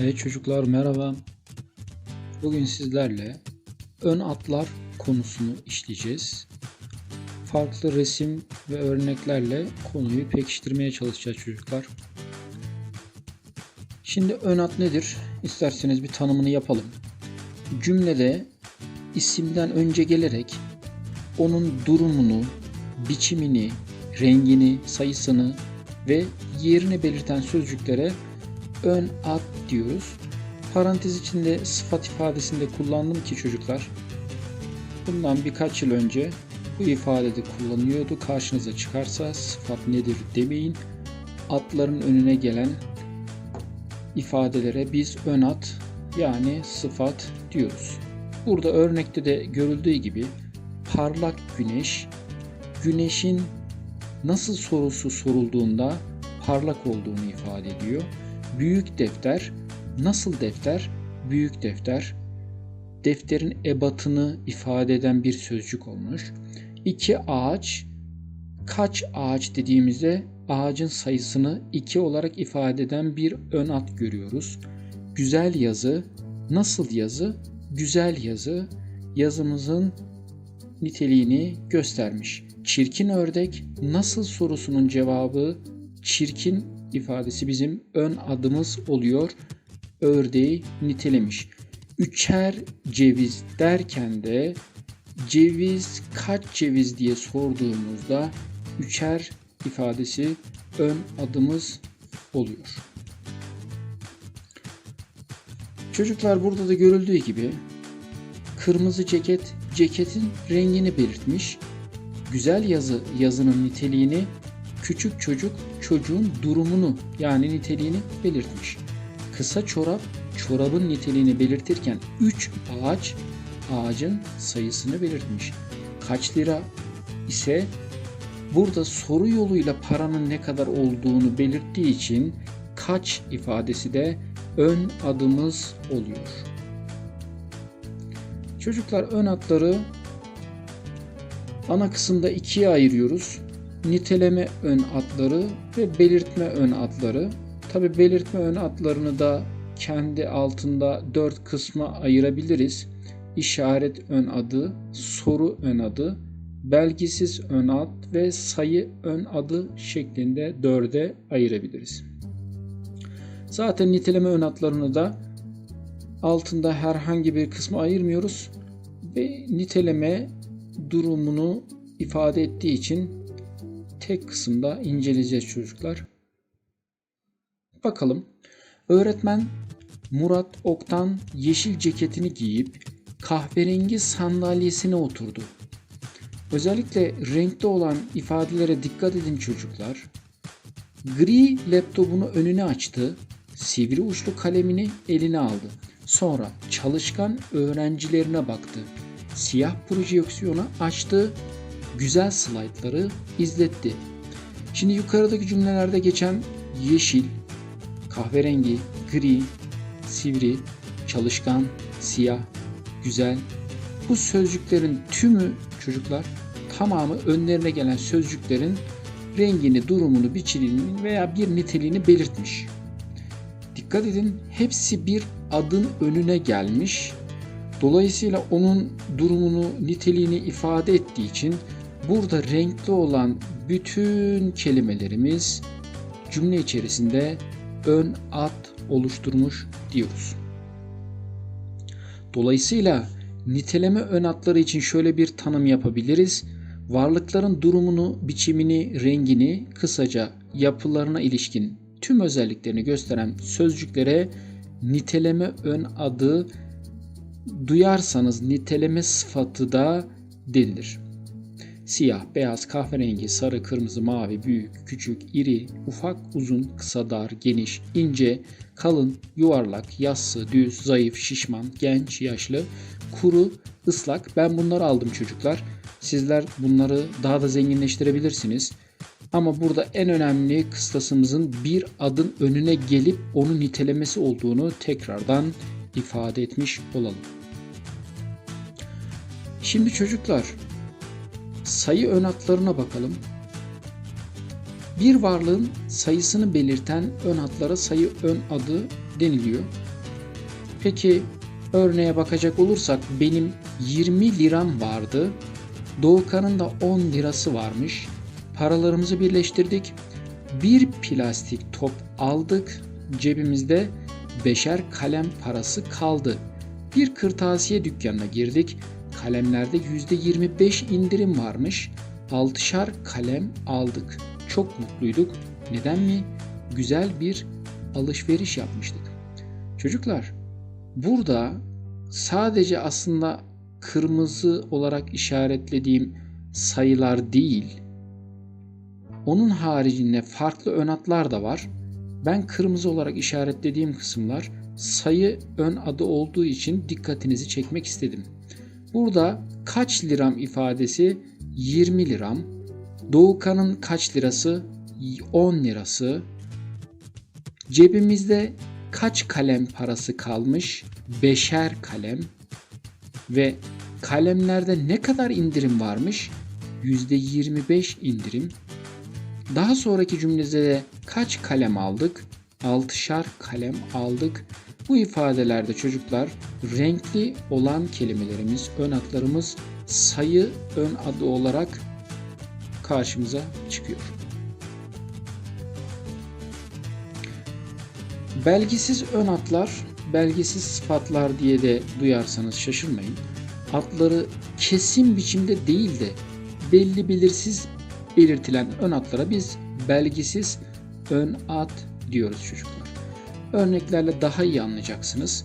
Evet çocuklar merhaba. Bugün sizlerle ön atlar konusunu işleyeceğiz. Farklı resim ve örneklerle konuyu pekiştirmeye çalışacağız çocuklar. Şimdi ön at nedir? İsterseniz bir tanımını yapalım. Cümlede isimden önce gelerek onun durumunu, biçimini, rengini, sayısını ve yerini belirten sözcüklere ön ad diyoruz. Parantez içinde sıfat ifadesinde kullandım ki çocuklar. Bundan birkaç yıl önce bu ifadede kullanıyordu. Karşınıza çıkarsa sıfat nedir demeyin. Atların önüne gelen ifadelere biz ön ad yani sıfat diyoruz. Burada örnekte de görüldüğü gibi parlak güneş, güneşin nasıl sorusu sorulduğunda parlak olduğunu ifade ediyor. Büyük defter, nasıl defter? Büyük defter. Defterin ebatını ifade eden bir sözcük olmuş. İki ağaç, kaç ağaç dediğimizde ağacın sayısını iki olarak ifade eden bir ön at görüyoruz. Güzel yazı, nasıl yazı? Güzel yazı, yazımızın niteliğini göstermiş. Çirkin ördek nasıl sorusunun cevabı çirkin ifadesi bizim ön adımız oluyor. Ördeği nitelemiş. Üçer ceviz derken de ceviz kaç ceviz diye sorduğumuzda üçer ifadesi ön adımız oluyor. Çocuklar burada da görüldüğü gibi kırmızı ceket ceketin rengini belirtmiş. Güzel yazı yazının niteliğini küçük çocuk çocuğun durumunu yani niteliğini belirtmiş. Kısa çorap çorabın niteliğini belirtirken 3 ağaç ağacın sayısını belirtmiş. Kaç lira ise burada soru yoluyla paranın ne kadar olduğunu belirttiği için kaç ifadesi de ön adımız oluyor. Çocuklar ön adları ana kısımda ikiye ayırıyoruz niteleme ön adları ve belirtme ön adları. Tabi belirtme ön adlarını da kendi altında dört kısma ayırabiliriz. İşaret ön adı, soru ön adı, belgisiz ön ad ve sayı ön adı şeklinde dörde ayırabiliriz. Zaten niteleme ön adlarını da altında herhangi bir kısma ayırmıyoruz ve niteleme durumunu ifade ettiği için tek kısımda inceleyeceğiz çocuklar. Bakalım. Öğretmen Murat Oktan yeşil ceketini giyip kahverengi sandalyesine oturdu. Özellikle renkli olan ifadelere dikkat edin çocuklar. Gri laptopunu önüne açtı, sivri uçlu kalemini eline aldı. Sonra çalışkan öğrencilerine baktı. Siyah projeksiyonu açtı güzel slaytları izletti. Şimdi yukarıdaki cümlelerde geçen yeşil, kahverengi, gri, sivri, çalışkan, siyah, güzel bu sözcüklerin tümü çocuklar tamamı önlerine gelen sözcüklerin rengini, durumunu, biçimini veya bir niteliğini belirtmiş. Dikkat edin hepsi bir adın önüne gelmiş. Dolayısıyla onun durumunu, niteliğini ifade ettiği için Burada renkli olan bütün kelimelerimiz cümle içerisinde ön ad oluşturmuş diyoruz. Dolayısıyla niteleme ön adları için şöyle bir tanım yapabiliriz. Varlıkların durumunu, biçimini, rengini, kısaca yapılarına ilişkin tüm özelliklerini gösteren sözcüklere niteleme ön adı duyarsanız niteleme sıfatı da denilir. Siyah, beyaz, kahverengi, sarı, kırmızı, mavi, büyük, küçük, iri, ufak, uzun, kısa, dar, geniş, ince, kalın, yuvarlak, yassı, düz, zayıf, şişman, genç, yaşlı, kuru, ıslak. Ben bunları aldım çocuklar. Sizler bunları daha da zenginleştirebilirsiniz. Ama burada en önemli kıstasımızın bir adın önüne gelip onu nitelemesi olduğunu tekrardan ifade etmiş olalım. Şimdi çocuklar sayı ön hatlarına bakalım. Bir varlığın sayısını belirten ön hatlara sayı ön adı deniliyor. Peki örneğe bakacak olursak benim 20 liram vardı. Doğukan'ın da 10 lirası varmış. Paralarımızı birleştirdik. Bir plastik top aldık. Cebimizde beşer kalem parası kaldı. Bir kırtasiye dükkanına girdik. Kalemlerde %25 indirim varmış. Altışar kalem aldık. Çok mutluyduk. Neden mi? Güzel bir alışveriş yapmıştık. Çocuklar, burada sadece aslında kırmızı olarak işaretlediğim sayılar değil, onun haricinde farklı ön hatlar da var. Ben kırmızı olarak işaretlediğim kısımlar sayı ön adı olduğu için dikkatinizi çekmek istedim. Burada kaç liram ifadesi 20 liram. Doğukan'ın kaç lirası 10 lirası. Cebimizde kaç kalem parası kalmış? Beşer kalem. Ve kalemlerde ne kadar indirim varmış? %25 indirim. Daha sonraki cümlede de kaç kalem aldık? Altışar kalem aldık. Bu ifadelerde çocuklar renkli olan kelimelerimiz, ön adlarımız sayı ön adı olarak karşımıza çıkıyor. Belgisiz ön atlar, belgisiz sıfatlar diye de duyarsanız şaşırmayın. Atları kesin biçimde değil de belli belirsiz belirtilen ön atlara biz belgisiz ön at diyoruz çocuklar. Örneklerle daha iyi anlayacaksınız.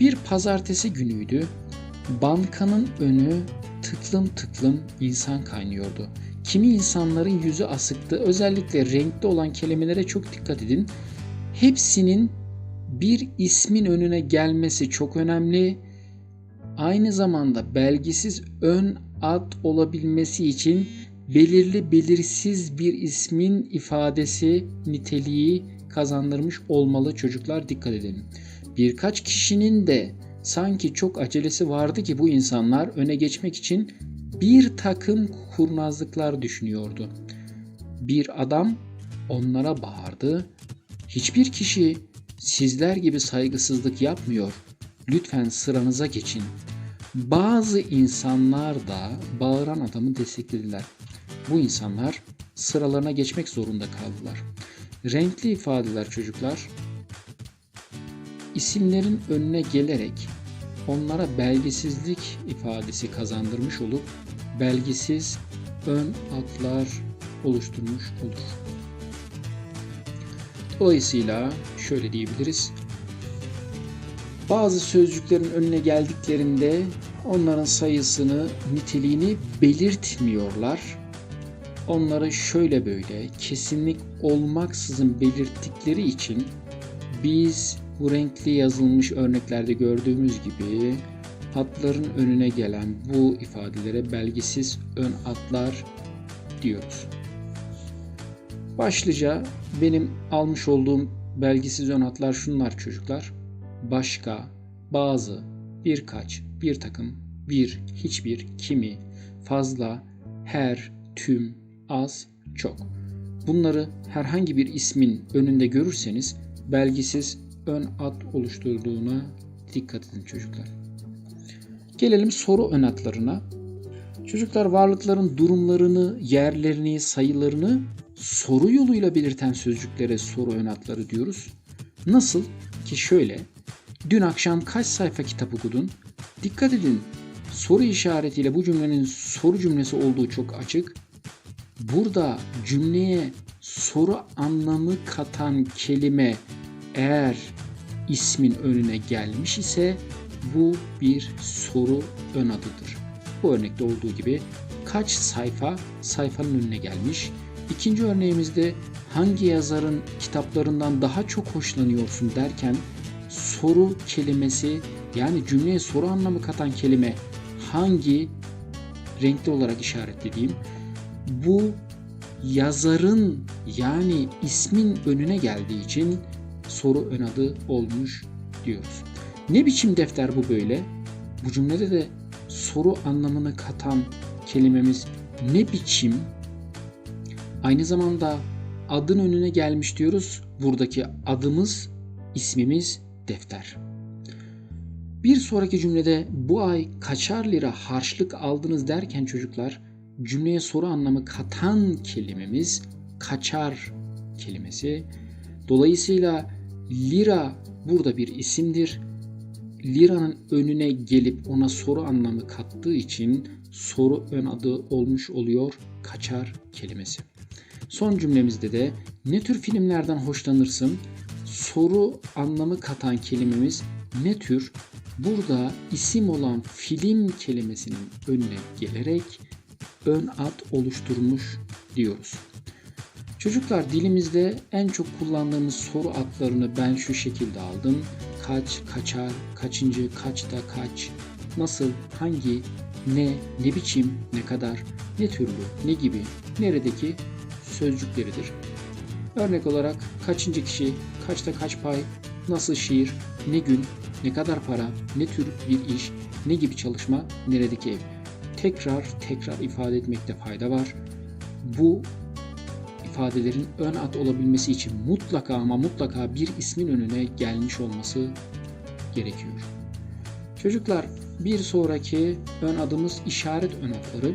Bir pazartesi günüydü. Bankanın önü tıklım tıklım insan kaynıyordu. Kimi insanların yüzü asıktı. Özellikle renkli olan kelimelere çok dikkat edin. Hepsinin bir ismin önüne gelmesi çok önemli. Aynı zamanda belgisiz ön ad olabilmesi için belirli belirsiz bir ismin ifadesi niteliği kazandırmış olmalı çocuklar dikkat edin. Birkaç kişinin de sanki çok acelesi vardı ki bu insanlar öne geçmek için bir takım kurnazlıklar düşünüyordu. Bir adam onlara bağırdı. Hiçbir kişi sizler gibi saygısızlık yapmıyor. Lütfen sıranıza geçin. Bazı insanlar da bağıran adamı desteklediler. Bu insanlar sıralarına geçmek zorunda kaldılar. Renkli ifadeler çocuklar isimlerin önüne gelerek onlara belgesizlik ifadesi kazandırmış olup belgisiz ön adlar oluşturmuş olur. Dolayısıyla şöyle diyebiliriz. Bazı sözcüklerin önüne geldiklerinde onların sayısını, niteliğini belirtmiyorlar. Onları şöyle böyle kesinlik olmaksızın belirttikleri için biz bu renkli yazılmış örneklerde gördüğümüz gibi hatların önüne gelen bu ifadelere belgisiz ön atlar diyoruz. Başlıca benim almış olduğum belgisiz ön hatlar şunlar çocuklar. Başka, bazı, birkaç, bir takım, bir, hiçbir, kimi, fazla, her, tüm, az, çok. Bunları herhangi bir ismin önünde görürseniz belgisiz ön ad oluşturduğuna dikkat edin çocuklar. Gelelim soru ön adlarına. Çocuklar varlıkların durumlarını, yerlerini, sayılarını soru yoluyla belirten sözcüklere soru ön adları diyoruz. Nasıl ki şöyle. Dün akşam kaç sayfa kitap okudun? Dikkat edin. Soru işaretiyle bu cümlenin soru cümlesi olduğu çok açık. Burada cümleye soru anlamı katan kelime eğer ismin önüne gelmiş ise bu bir soru ön adıdır. Bu örnekte olduğu gibi kaç sayfa sayfanın önüne gelmiş. İkinci örneğimizde hangi yazarın kitaplarından daha çok hoşlanıyorsun derken soru kelimesi yani cümleye soru anlamı katan kelime hangi renkli olarak işaretlediğim bu yazarın yani ismin önüne geldiği için soru ön adı olmuş diyoruz. Ne biçim defter bu böyle? Bu cümlede de soru anlamını katan kelimemiz ne biçim? Aynı zamanda adın önüne gelmiş diyoruz. Buradaki adımız, ismimiz defter. Bir sonraki cümlede bu ay kaçar lira harçlık aldınız derken çocuklar cümleye soru anlamı katan kelimemiz kaçar kelimesi. Dolayısıyla lira burada bir isimdir. Liranın önüne gelip ona soru anlamı kattığı için soru ön adı olmuş oluyor kaçar kelimesi. Son cümlemizde de ne tür filmlerden hoşlanırsın? Soru anlamı katan kelimemiz ne tür? Burada isim olan film kelimesinin önüne gelerek ön ad oluşturmuş diyoruz. Çocuklar dilimizde en çok kullandığımız soru adlarını ben şu şekilde aldım. Kaç, kaçar, kaçıncı, kaçta, kaç, nasıl, hangi, ne, ne biçim, ne kadar, ne türlü, ne gibi, neredeki sözcükleridir. Örnek olarak kaçıncı kişi, kaçta kaç pay, nasıl şiir, ne gün, ne kadar para, ne tür bir iş, ne gibi çalışma, neredeki ev. Tekrar tekrar ifade etmekte fayda var. Bu ifadelerin ön ad olabilmesi için mutlaka ama mutlaka bir ismin önüne gelmiş olması gerekiyor. Çocuklar bir sonraki ön adımız işaret ön adları.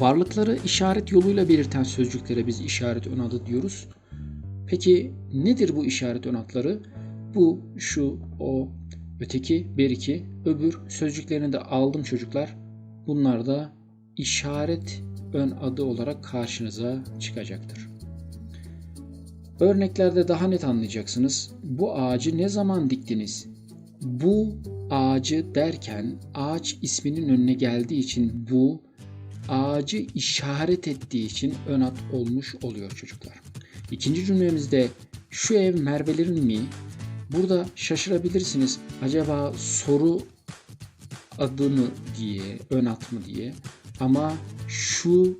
Varlıkları işaret yoluyla belirten sözcüklere biz işaret ön adı diyoruz. Peki nedir bu işaret ön adları? Bu, şu, o, öteki, beriki, öbür sözcüklerini de aldım çocuklar. Bunlar da işaret ön adı olarak karşınıza çıkacaktır. Örneklerde daha net anlayacaksınız. Bu ağacı ne zaman diktiniz? Bu ağacı derken ağaç isminin önüne geldiği için bu ağacı işaret ettiği için ön ad olmuş oluyor çocuklar. İkinci cümlemizde şu ev Merve'lerin mi? Burada şaşırabilirsiniz. Acaba soru adı mı diye, ön ad mı diye. Ama şu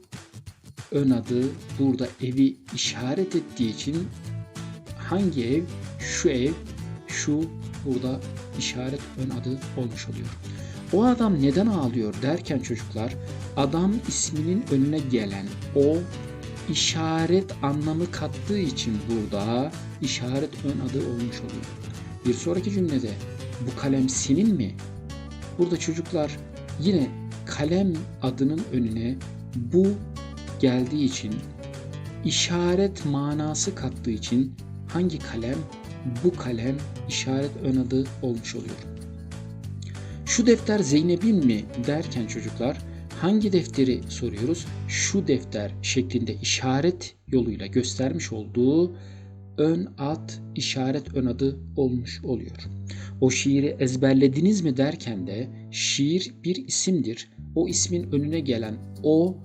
ön adı burada evi işaret ettiği için hangi ev? Şu ev, şu burada işaret ön adı olmuş oluyor. O adam neden ağlıyor derken çocuklar adam isminin önüne gelen o işaret anlamı kattığı için burada işaret ön adı olmuş oluyor. Bir sonraki cümlede bu kalem senin mi? Burada çocuklar yine kalem adının önüne bu geldiği için işaret manası kattığı için hangi kalem? Bu kalem işaret ön adı olmuş oluyor. Şu defter Zeynep'in mi derken çocuklar hangi defteri soruyoruz? Şu defter şeklinde işaret yoluyla göstermiş olduğu ön ad, işaret ön adı olmuş oluyor. O şiiri ezberlediniz mi derken de şiir bir isimdir. O ismin önüne gelen o,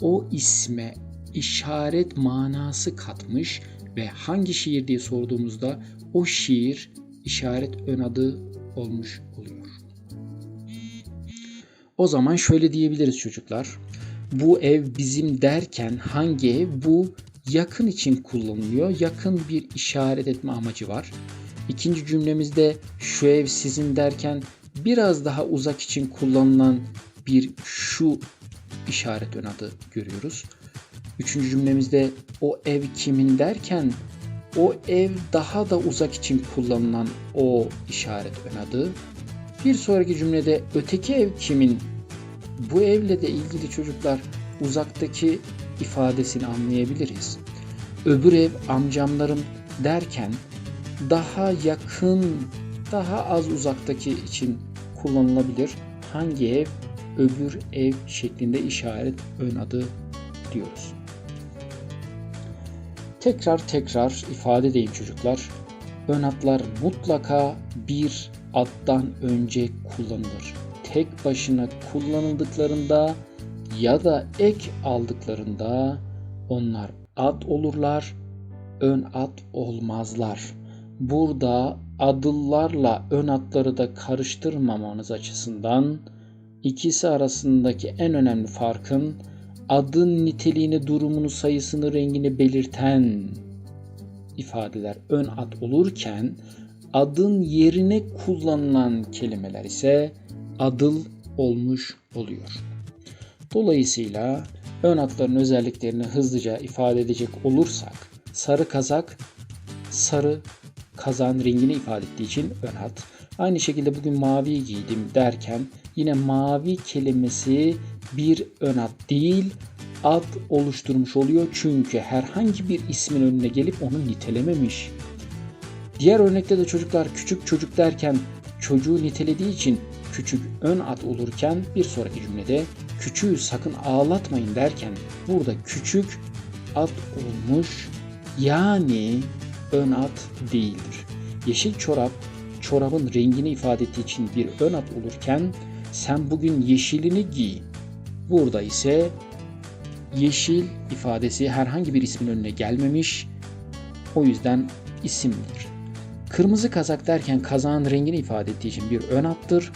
o isme işaret manası katmış ve hangi şiir diye sorduğumuzda o şiir işaret ön adı olmuş oluyor. O zaman şöyle diyebiliriz çocuklar. Bu ev bizim derken hangi ev? Bu yakın için kullanılıyor. Yakın bir işaret etme amacı var. İkinci cümlemizde şu ev sizin derken biraz daha uzak için kullanılan bir şu işaret ön adı görüyoruz. Üçüncü cümlemizde o ev kimin derken o ev daha da uzak için kullanılan o işaret ön adı. Bir sonraki cümlede öteki ev kimin? Bu evle de ilgili çocuklar uzaktaki ifadesini anlayabiliriz. Öbür ev amcamların derken daha yakın, daha az uzaktaki için kullanılabilir. Hangi ev? Öbür ev şeklinde işaret ön adı diyoruz. Tekrar tekrar ifade edeyim çocuklar. Ön adlar mutlaka bir addan önce kullanılır. Tek başına kullanıldıklarında ya da ek aldıklarında onlar ad olurlar, ön ad olmazlar. Burada adıllarla ön adları da karıştırmamanız açısından ikisi arasındaki en önemli farkın adın niteliğini, durumunu, sayısını, rengini belirten ifadeler ön ad olurken adın yerine kullanılan kelimeler ise adıl olmuş oluyor. Dolayısıyla ön adların özelliklerini hızlıca ifade edecek olursak sarı kazak sarı kazağın rengini ifade ettiği için ön hat. Aynı şekilde bugün mavi giydim derken yine mavi kelimesi bir ön hat değil ad oluşturmuş oluyor. Çünkü herhangi bir ismin önüne gelip onu nitelememiş. Diğer örnekte de çocuklar küçük çocuk derken çocuğu nitelediği için küçük ön ad olurken bir sonraki cümlede küçüğü sakın ağlatmayın derken burada küçük ad olmuş yani ön ad değildir. Yeşil çorap çorabın rengini ifade ettiği için bir ön ad olurken sen bugün yeşilini giy. Burada ise yeşil ifadesi herhangi bir ismin önüne gelmemiş. O yüzden isimdir. Kırmızı kazak derken kazağın rengini ifade ettiği için bir ön attır.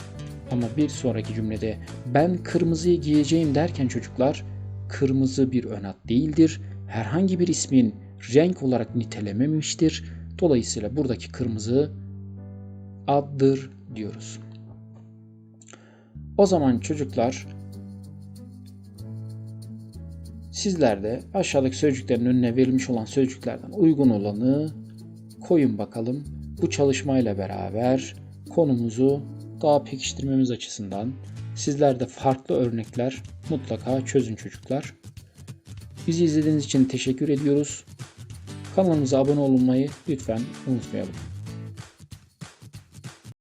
Ama bir sonraki cümlede ben kırmızıyı giyeceğim derken çocuklar kırmızı bir ön hat değildir. Herhangi bir ismin renk olarak nitelememiştir. Dolayısıyla buradaki kırmızı addır diyoruz. O zaman çocuklar sizler de aşağıdaki sözcüklerin önüne verilmiş olan sözcüklerden uygun olanı koyun bakalım. Bu çalışmayla beraber konumuzu daha pekiştirmemiz açısından sizler de farklı örnekler mutlaka çözün çocuklar. Bizi izlediğiniz için teşekkür ediyoruz. Kanalımıza abone olmayı lütfen unutmayalım.